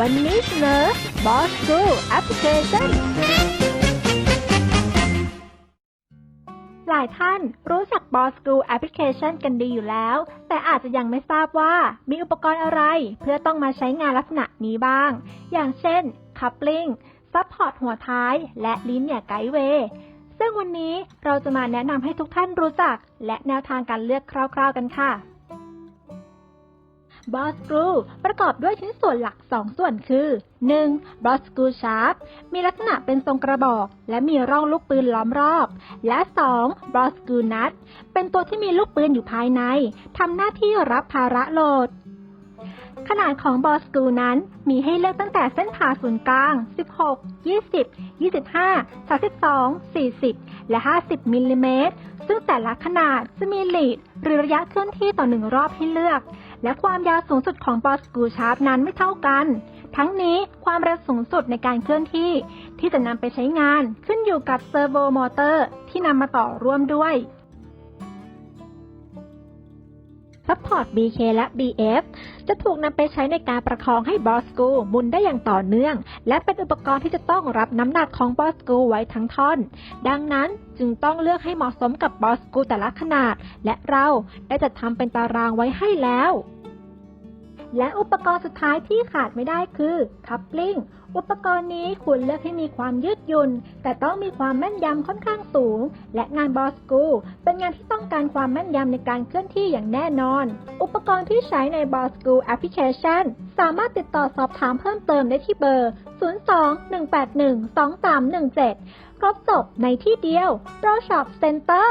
วันนี้เสนอ Boss School Application หลายท่านรู้จัก Boss School Application กันดีอยู่แล้ว แต่อาจจะยังไม่ทราบว่ามีอุปกรณ์อะไร เพื่อต้องมาใช้งานลักษณะนี้บ้าง อย่างเช่น Coupling Support หัวท้าย และ Linear Guideway ซึ่งวันนี้เราจะมาแนะนำให้ทุกท่านรู้จัก และแนวทางการเลือกคร่าว ๆ กันค่ะ บอสกรูประกอบด้วยชิ้นส่วนหลัก 2 ส่วนคือ 1. บอสกรูชาร์ปมีลักษณะเป็นทรงกระบอก และมีร่องลูกปืนล้อมรอบ และ 2. บอสกรูนัทเป็นตัวที่มีลูกปืนอยู่ภายในทำหน้าที่รับภาระโหลดขนาดของบอสกูนั้นมีให้เลือกตั้งแต่เส้นผ่าศูนย์กลาง 16 20 25 32 40 และ 50 มิลลิเมตร ซึ่งแต่ละขนาดจะมีลีดหรือระยะเคลื่อนที่ต่อหนึ่งรอบให้เลือก และความยาวสูงสุดของบอสกูชาร์ปนั้นไม่เท่ากัน ทั้งนี้ความเร็วสูงสุดในการเคลื่อนที่ ที่จะนำไปใช้งานขึ้นอยู่กับเซอร์โวมอเตอร์ ที่นำมาต่อร่วมด้วย ซัพพอร์ต BK และ BF จะถูกนำไปใช้ในการประคองให้บอสกูมุนได้อย่างต่อเนื่อง และเป็นอุปกรณ์ที่จะต้องรับน้ำหนักของบอสกูไว้ทั้งท่อน ดังนั้นจึงต้องเลือกให้เหมาะสมกับบอสกูแต่ละขนาด และเราได้จัดทำเป็นตารางไว้ให้แล้ว และอุปกรณ์สุดท้ายที่ขาดไม่ได้คือ coupling อุปกรณ์นี้ควรเลือกให้มีความยืดหยุ่น แต่ต้องมีความแม่นยำค่อนข้างสูง และงานบอสกูเป็นงานที่ต้องการความแม่นยำในการเคลื่อนที่อย่างแน่นอน อุปกรณ์ที่ใช้ในบอสกูแอปพลิเคชันสามารถติดต่อสอบถามเพิ่มเติมได้ที่เบอร์ 02-181-2317 ครบจบในที่เดียว Pro Shop Center